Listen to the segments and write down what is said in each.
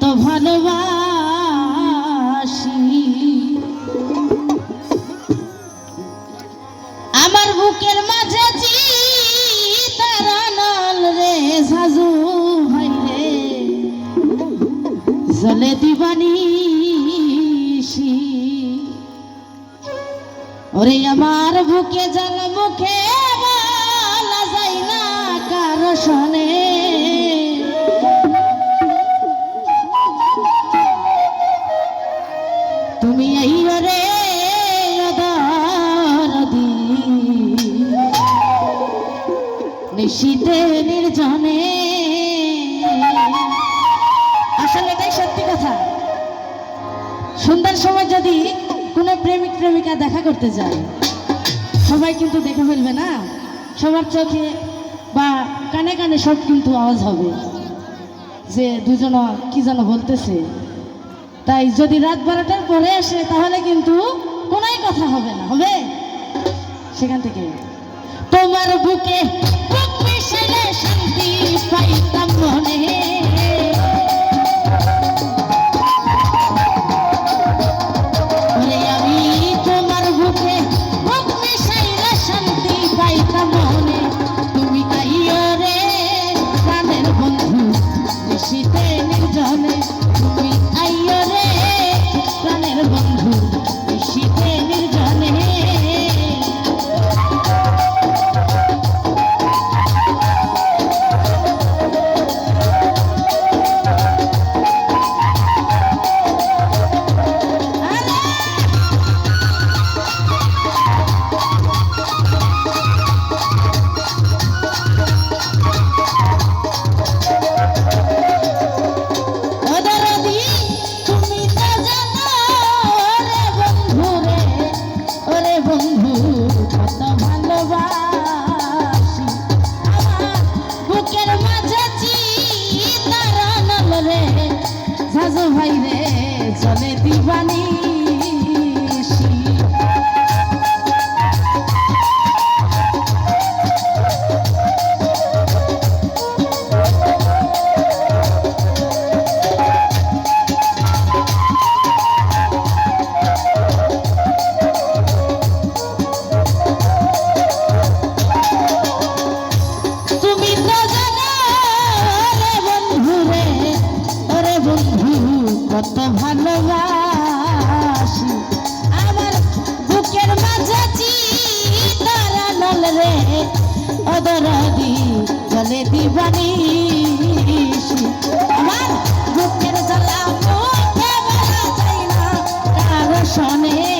কত ভালোবাসি। আমার বুকের মাঝে চিতারানল রে সাজু রে জলে দিবানিসি ওরে আমার বুকে জল মুখে বলা যায় না কারও নিশীতে নির্জনে। আসলে এটাই সত্যি কথা। সন্ধ্যার সময় যদি কোনো প্রেমিক, প্রেমিকা দেখা করতে যায়, সবাই কিন্তু দেখে ফেলবে না। সবার চোখে বা কানে কানে সব কিন্তু আওয়াজ হবে যে দুজন কি যেন বলতেছে। তাই যদি রাত বারোটার পরে আসে, তাহলে কিন্তু কোনোই কথা হবে না, হবে? সেখান থেকে। তোমার বুকে অদরদি জলে দিবানি আমার বুকের জ্বালা মুখে বলা যায় না কারও শোনে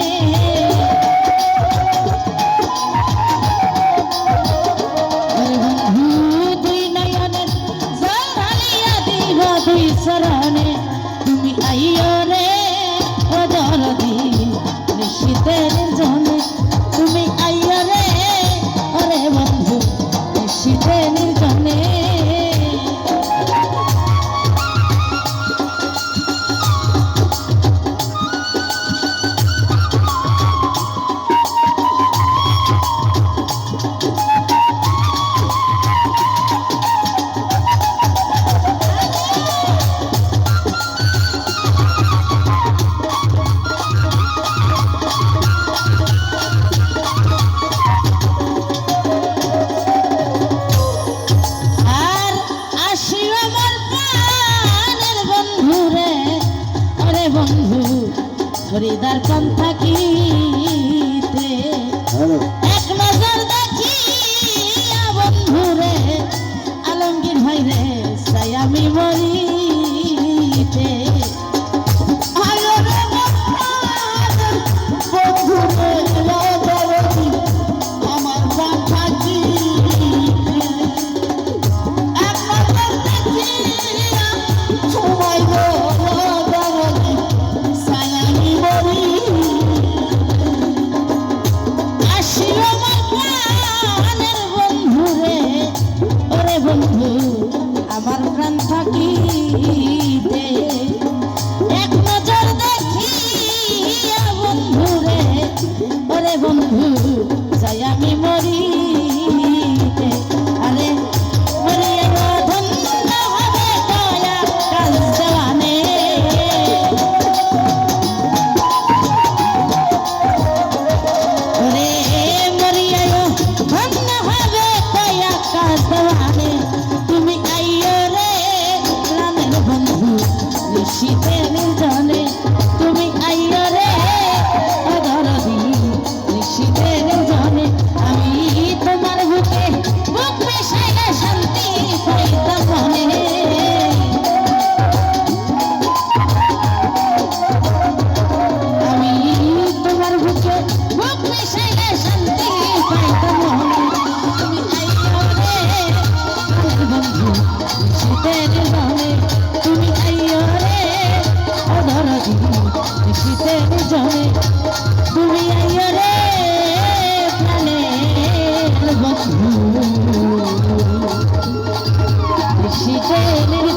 রাত আসি ট্রেনের